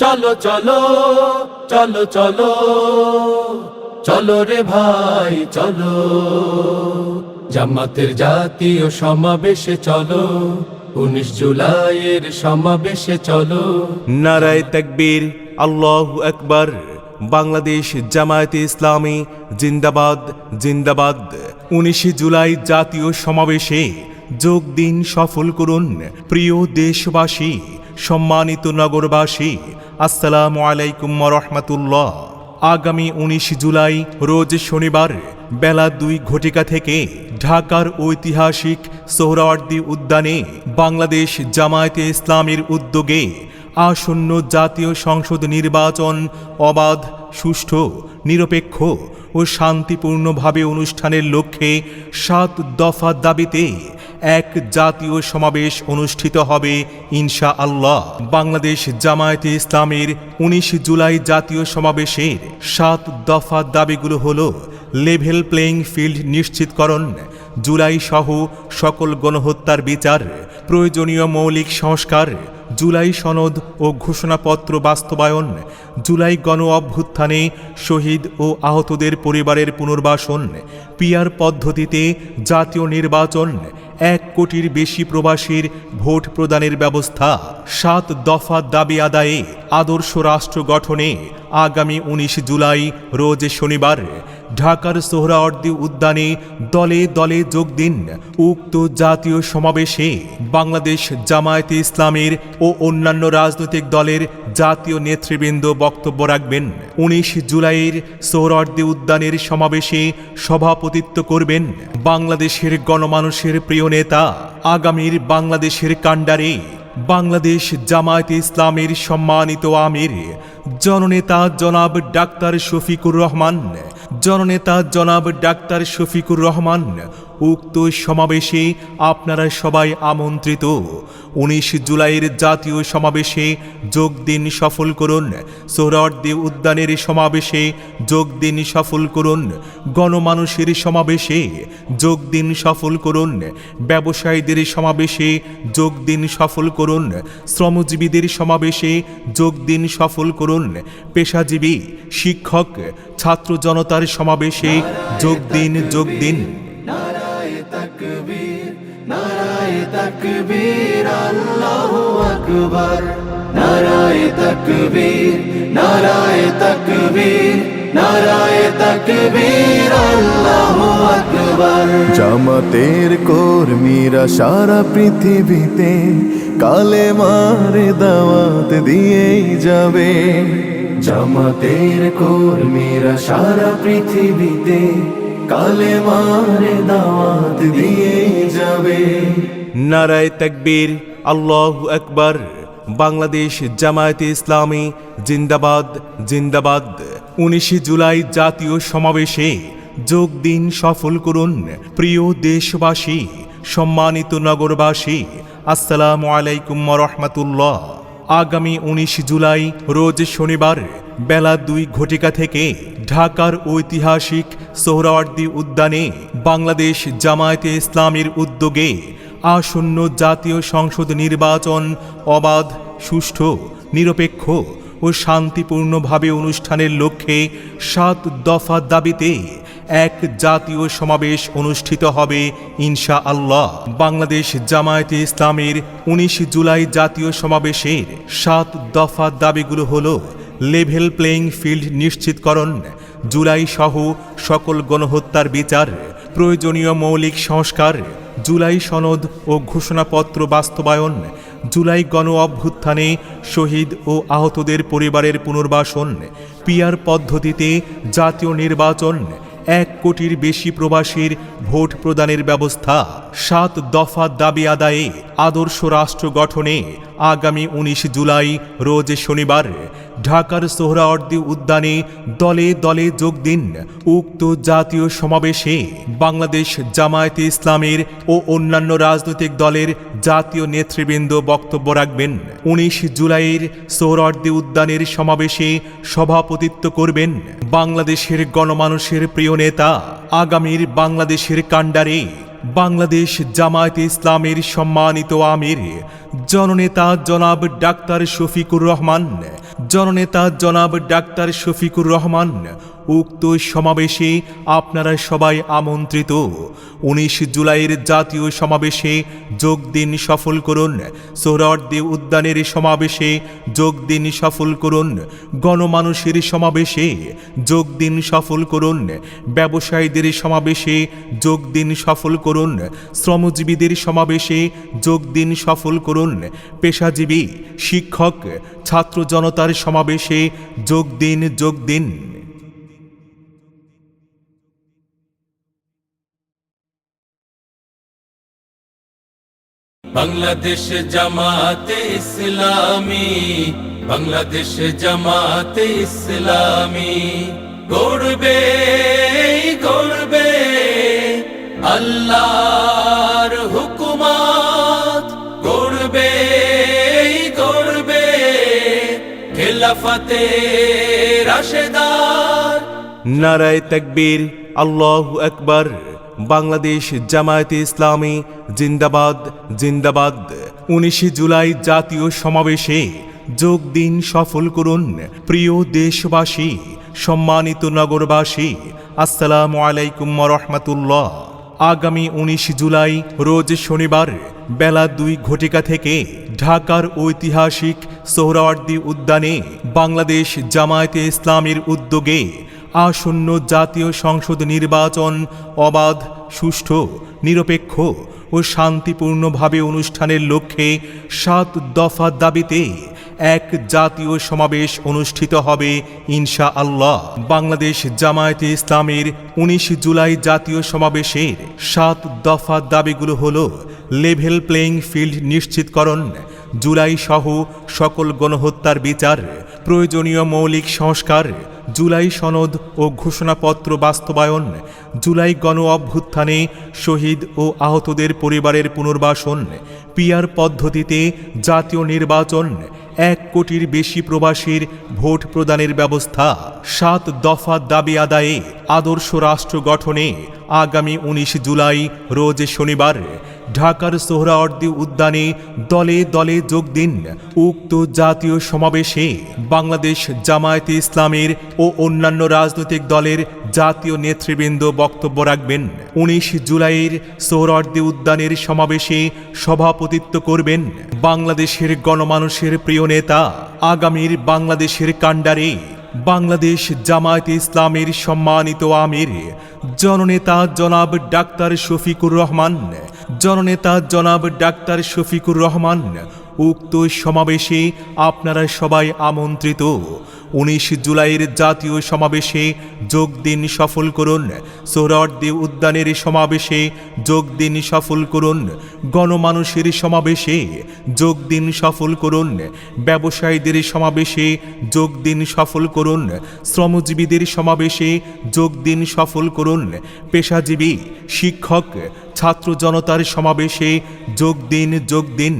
চলো চলো চলো চলো চলো রে ভাই, চলো। জামাতের জাতীয় সমাবেশে চলো, উনিশ জুলাইয়ের সমাবেশে চলো। নারায় তাকবীর, আল্লাহু আকবার, বাংলাদেশ জামায়াতে ইসলামী জিন্দাবাদ জিন্দাবাদ। উনিশে জুলাই জাতীয় সমাবেশে যোগ দিন সফল করুন। প্রিয় দেশবাসী, সম্মানিত নগরবাসী আসসালামু আলাইকুম রহমতুল্লাহ। আগামী উনিশ জুলাই, রোজ শনিবার, বেলা দুই ঘটিকা থেকে ঢাকার ঐতিহাসিক সোহরাওয়ার্দী উদ্যানে বাংলাদেশ জামায়াতে ইসলামের উদ্যোগে আসন্ন জাতীয় সংসদ নির্বাচন অবাধ, সুষ্ঠু, নিরপেক্ষ ও শান্তিপূর্ণভাবে অনুষ্ঠানের লক্ষ্যে সাত দফা দাবিতে এক জাতীয় সমাবেশ অনুষ্ঠিত হবে ইনশা আল্লাহ বাংলাদেশ জামায়াতে ইসলামের উনিশ জুলাই জাতীয় সমাবেশের সাত দফা দাবিগুলো হল লেভেল প্লেইং ফিল্ড নিশ্চিতকরণ, জুলাই সহ সকল গণহত্যার বিচার, প্রয়োজনীয় মৌলিক সংস্কার, জুলাই সনদ ও ঘোষণাপত্র বাস্তবায়ন, জুলাই গণ অভ্যুত্থানে শহীদ ও আহতদের পরিবারের পুনর্বাসন, পিয়ার পদ্ধতিতে জাতীয় নির্বাচন এক কোটির বেশি প্রবাসীর ভোট প্রদানের ব্যবস্থা সাত দফা দাবি আদায়ে আদর্শ রাষ্ট্র গঠনে আগামী উনিশ জুলাই, রোজ শনিবার ঢাকার সোহরাওয়ার্দী উদ্যানে দলে দলে যোগ দিন উক্ত জাতীয় সমাবেশে বাংলাদেশ জামায়াতে ইসলামের ও অন্যান্য রাজনৈতিক দলের জাতীয় নেতৃবৃন্দ বক্তব্য রাখবেন। উনিশ জুলাইয়ের সোহরাওয়ার্দী উদ্যানের সমাবেশে সভাপতিত্ব করবেন বাংলাদেশের গণমানুষের প্রিয় নেতা। আগামীর বাংলাদেশের কাণ্ডারে বাংলাদেশ জামায়াতে ইসলামের সম্মানিত আমির, জননেতা জনাব ডাক্তার শফিকুর রহমান জননেতা জনাব ডাক্তার শফিকুর রহমান, উক্ত সমাবেশে আপনারা সবাই আমন্ত্রিত। উনিশ জুলাইয়ের জাতীয় সমাবেশে যোগ দিন সফল করুন। সোহরাওয়ার্দী উদ্যানের সমাবেশে যোগ দিন সফল করুন। গণমানুষের সমাবেশে যোগ দিন সফল করুন। ব্যবসায়ীদের সমাবেশে যোগ দিন সফল করুন। শ্রমজীবীদের সমাবেশে যোগ দিন সফল করুন। পেশাজীবী, শিক্ষক, ছাত্র জনতার সমাবেশে যোগ দিন যোগ দিন। জামাতের কর্মীরা সারা পৃথিবীতে কালে মারে দাওয়াত দিয়েই যাবে। জামাতের কর্মীরা সারা পৃথিবীতে কালে মারে দাওয়াত দিয়ে যাবে। নারায় আল্লাহু বাংলাদেশ জামায়াতে ইসলামী জিন্দাবাদ জিন্দাবাদ। উনিশে জুলাই জাতীয় সমাবেশে যোগ দিন সফল করুন প্রিয় দেশবাসী, সম্মানিত নগরবাসী। আসসালামু আলাইকুম রহমতুল্লাহ। আগামী উনিশ জুলাই, রোজ শনিবার, বেলা দুই ঘটিকা থেকে ঢাকার ঐতিহাসিক সোহরাওয়ার্দী উদ্যানে বাংলাদেশ জামায়াতে ইসলামের উদ্যোগে আসন্ন জাতীয় সংসদ নির্বাচন অবাধ, সুষ্ঠু, নিরপেক্ষ ও শান্তিপূর্ণভাবে অনুষ্ঠানের লক্ষ্যে সাত দফা দাবিতে এক জাতীয় সমাবেশ অনুষ্ঠিত হবে ইনশা আল্লাহ বাংলাদেশ জামায়াতে ইসলামের উনিশ জুলাই জাতীয় সমাবেশের সাত দফা দাবিগুলো হল লেভেল প্লেইং ফিল্ড নিশ্চিতকরণ, জুলাই সহ সকল গণহত্যার বিচার, প্রয়োজনীয় মৌলিক সংস্কার, জুলাই সনদ ও ঘোষণাপত্র বাস্তবায়ন, জুলাই গণ অভ্যুত্থানে শহীদ ও আহতদের পরিবারের পুনর্বাসন, পিয়ার পদ্ধতিতে জাতীয় নির্বাচন এক কোটির বেশি প্রবাসীর ভোট প্রদানের ব্যবস্থা সাত দফা দাবি আদায়ে আদর্শ রাষ্ট্র গঠনে আগামী উনিশ জুলাই, রোজ শনিবার ঢাকার সোহরাওয়ার্দী উদ্যানে দলে দলে যোগ দিন উক্ত জাতীয় সমাবেশে বাংলাদেশ জামায়াতে ইসলামের ও অন্যান্য রাজনৈতিক দলের জাতীয় নেতৃবৃন্দ বক্তব্য রাখবেন। উনিশ জুলাইয়ের সোহরাওয়ার্দী উদ্যানের সমাবেশে সভাপতিত্ব করবেন বাংলাদেশের গণমানুষের প্রিয় নেতা, আগামীর বাংলাদেশের কাণ্ডারে বাংলাদেশ জামায়াতে ইসলামের সম্মানিত আমির, জননেতা জনাব ডাক্তার শফিকুর রহমান, জননেতা জনাব ডাক্তার শফিকুর রহমান, উক্ত সমাবেশে আপনারা সবাই আমন্ত্রিত। উনিশ জুলাইয়ের জাতীয় সমাবেশে যোগ দিন সফল করুন। সোহরাওয়ার্দী উদ্যানের সমাবেশে যোগ দিন সফল করুন। গণমানুষের সমাবেশে যোগ দিন সফল করুন। ব্যবসায়ীদের সমাবেশে যোগ দিন সফল করুন শ্রমজীবীদের সমাবেশে যোগ দিন সফল করুন। পেশাজীবী, শিক্ষক, ছাত্র জনতার সমাবেশে যোগ দিন যোগ দিন। বাংলাদেশ জামাতে ইসলামী, বাংলাদেশ জামাতে ইসলামী গড়বে। আল্লাহর হুকুমাত গড়বে গড়বে খেলাফতে রাশেদার। নারায় তাকবীর, আল্লাহ আকবার। বাংলাদেশ জামায়াতে ইসলামী জিন্দাবাদ জিন্দাবাদ। উনিশে জুলাই জাতীয় সমাবেশে যোগ দিন সফল করুন প্রিয় দেশবাসী, সম্মানিত নগরবাসী। আসসালামু আলাইকুম রহমতুল্লাহ। আগামী উনিশ জুলাই, রোজ শনিবার, বেলা দুই ঘটিকা থেকে ঢাকার ঐতিহাসিক সোহরাওয়ার্দী উদ্যানে বাংলাদেশ জামায়াতে ইসলামের উদ্যোগে আসন্ন জাতীয় সংসদ নির্বাচন অবাধ, সুষ্ঠু, নিরপেক্ষ ও শান্তিপূর্ণভাবে অনুষ্ঠানের লক্ষ্যে সাত দফা দাবিতে এক জাতীয় সমাবেশ অনুষ্ঠিত হবে ইনশা আল্লাহ বাংলাদেশ জামায়াতে ইসলামের উনিশ জুলাই জাতীয় সমাবেশের সাত দফা দাবিগুলো হল লেভেল প্লেয়িং ফিল্ড নিশ্চিতকরণ, জুলাই সহ সকল গণহত্যার বিচার, প্রয়োজনীয় মৌলিক সংস্কার, জুলাই সনদ ও ঘোষণাপত্র বাস্তবায়ন, জুলাই গণ অভ্যুত্থানে শহীদ ও আহতদের পরিবারের পুনর্বাসন, পিয়ার পদ্ধতিতে জাতীয় নির্বাচন এক কোটির বেশি প্রবাসীর ভোট প্রদানের ব্যবস্থা সাত দফা দাবি আদায়ে আদর্শ রাষ্ট্র গঠনে আগামী উনিশ জুলাই, রোজ শনিবার ঢাকার সোহরাওয়ার্দী উদ্যানে দলে দলে যোগ দিন উক্ত জাতীয় সমাবেশে বাংলাদেশ জামায়াতে ইসলামের ও অন্যান্য রাজনৈতিক দলের জাতীয় নেতৃবৃন্দ বক্তব্য রাখবেন। উনিশ জুলাইয়ের সোহরাওয়ার্দী উদ্যানের সমাবেশে সভাপতিত্ব করবেন বাংলাদেশের গণমানুষের প্রিয় নেতা, আগামীর বাংলাদেশের কাণ্ডারে বাংলাদেশ জামায়াতে ইসলামের সম্মানিত আমির, জননেতা জনাব ডাক্তার শফিকুর রহমান জননেতা জনাব ডাক্তার শফিকুর রহমান, উক্ত সমাবেশে আপনারা সবাই আমন্ত্রিত। উনিশ জুলাইয়ের জাতীয় সমাবেশে যোগ দিন সফল করুন। সোহরাওয়ার্দী উদ্যানের সমাবেশে যোগ দিন সফল করুন। গণমানুষের সমাবেশে যোগ দিন সফল করুন। ব্যবসায়ীদের সমাবেশে যোগ দিন সফল করুন। শ্রমজীবীদের সমাবেশে যোগ দিন সফল করুন। পেশাজীবী, শিক্ষক ছাত্র জনতার সমাবেশে যোগ দিন যোগ দিন।